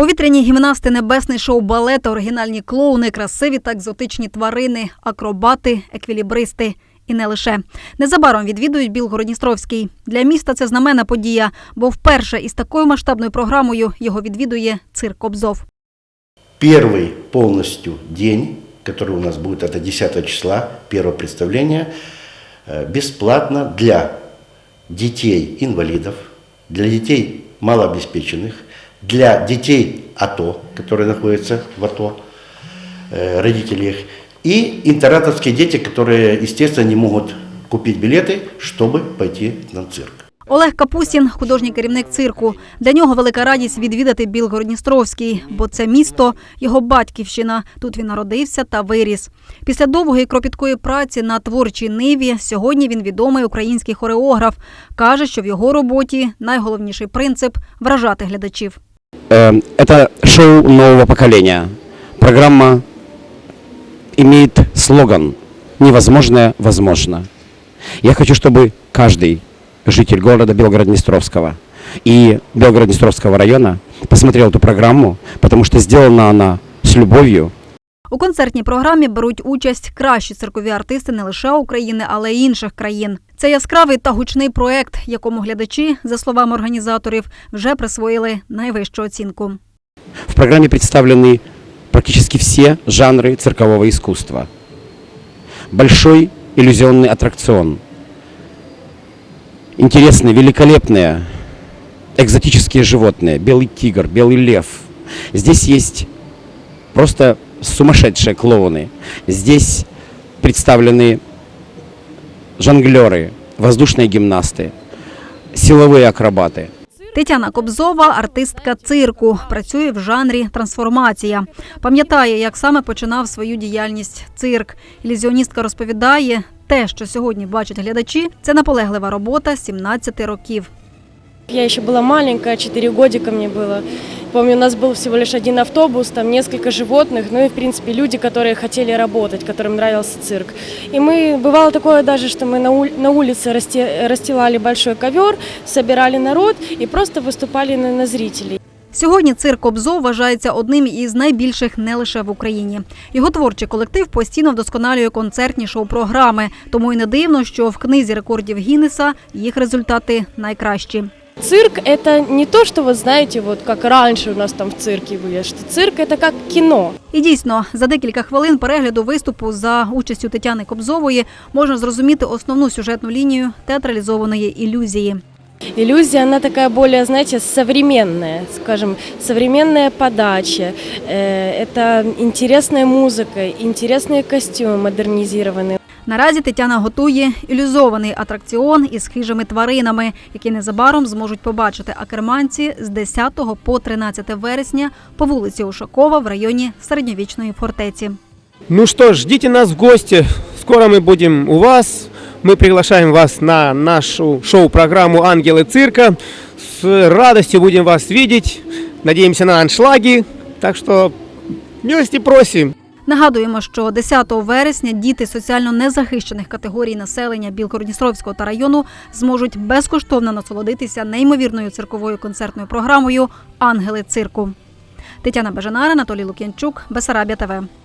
Повітряні гімнасти, небесний шоу балет, оригінальні клоуни, красиві та екзотичні тварини, акробати, еквілібристи. І не лише незабаром відвідують Білгородністровський. Для міста це знаменна подія, бо вперше із такою масштабною програмою його відвідує цирк Обзов. Первый полностью день, который у нас будет, это 10 числа, первое представление, э, бесплатно для детей-инвалидов, для детей малообеспеченных, для детей АТО, которые находятся в АТО, э, родителей их, и интернатовские дети, которые, естественно, не могут купить билеты, чтобы пойти на цирк. Олег Капусін, художній керівник цирку. Для нього велика радість відвідати Білгородністровський, бо це місто його батьківщина. Тут він народився та виріс. Після довгої кропіткої праці на творчій ниві сьогодні він відомий український хореограф. каже, що в його роботі найголовніший принцип вражати глядачів. Э, Это шоу нового поколения. Программа имеет слоган «Невозможное возможно». Я хочу, чтобы каждый житель города Белгород-Днестровского и Белгород-Днестровского района посмотрел эту программу, потому что сделана она с любовью, У концертній програмі беруть участь кращі циркові артисти не лише України, але й інших країн. Це яскравий та гучний проект, якому глядачі, за словами організаторів, вже присвоїли найвищу оцінку. В программе представлены практически все жанры циркового искусства. Большой иллюзионный аттракцион. Интересные, великолепные, экзотические животные. Белый тигр, белый лев. Здесь есть просто сумасшедшие клоуны. Здесь представлены жонглеры, воздушные гимнасты, силовые акробаты. Тетяна Кобзова артистка цирку, працює в жанрі трансформація. Пам'ятає, як саме починав свою діяльність цирк. Ілюзіоністка розповідає, те, що сьогодні бачать глядачі, це наполеглива робота 17 років. Я еще была маленькая, 4 годика мне было. Помню, у нас был всего лишь один автобус, там несколько животных, ну и, в принципе, люди, которые хотели работать, которым нравился цирк. И мы, бывало такое даже, что мы на, ули- на улице расте- расстилали большой ковер, собирали народ и просто выступали на, на зрителей. Сьогодні цирк Обзов вважається одним із найбільших не лише в Україні. Його творчий колектив постійно вдосконалює концертні шоу-програми, тому й не дивно, що в книзі рекордів Гіннеса їх результати найкращі. Цирк – это не то, что, вот знаете, вот как раньше у нас там в цирке были, что цирк – это как кино. І дійсно, за декілька хвилин перегляду виступу за участю Тетяни Кобзової можна зрозуміти основну сюжетну лінію театралізованої ілюзії. Иллюзия, она такая более, знаете, современная, скажем, современная подача. Э, Это интересная музыка, интересные костюмы модернизированные. Наразі Тетяна готує ілюзований атракціон із хижими тваринами, які незабаром зможуть побачити акерманці з 10 по 13 вересня по вулиці Ушакова в районі середньовічної фортеці. Ну что ж, ждите нас в гости. Скоро мы будем у вас. Мы приглашаем вас на нашу шоу-программу «Ангелы цирка». С радостью будем вас видеть. Надеемся на аншлаги. Так что милости просим. Нагадуємо, що 10 вересня діти соціально незахищених категорій населення Білгородністровського та району зможуть безкоштовно насолодитися неймовірною цирковою концертною програмою Ангели цирку. Тетяна Бажанара, Анатолій Лук'янчук, Бесарабія ТВ.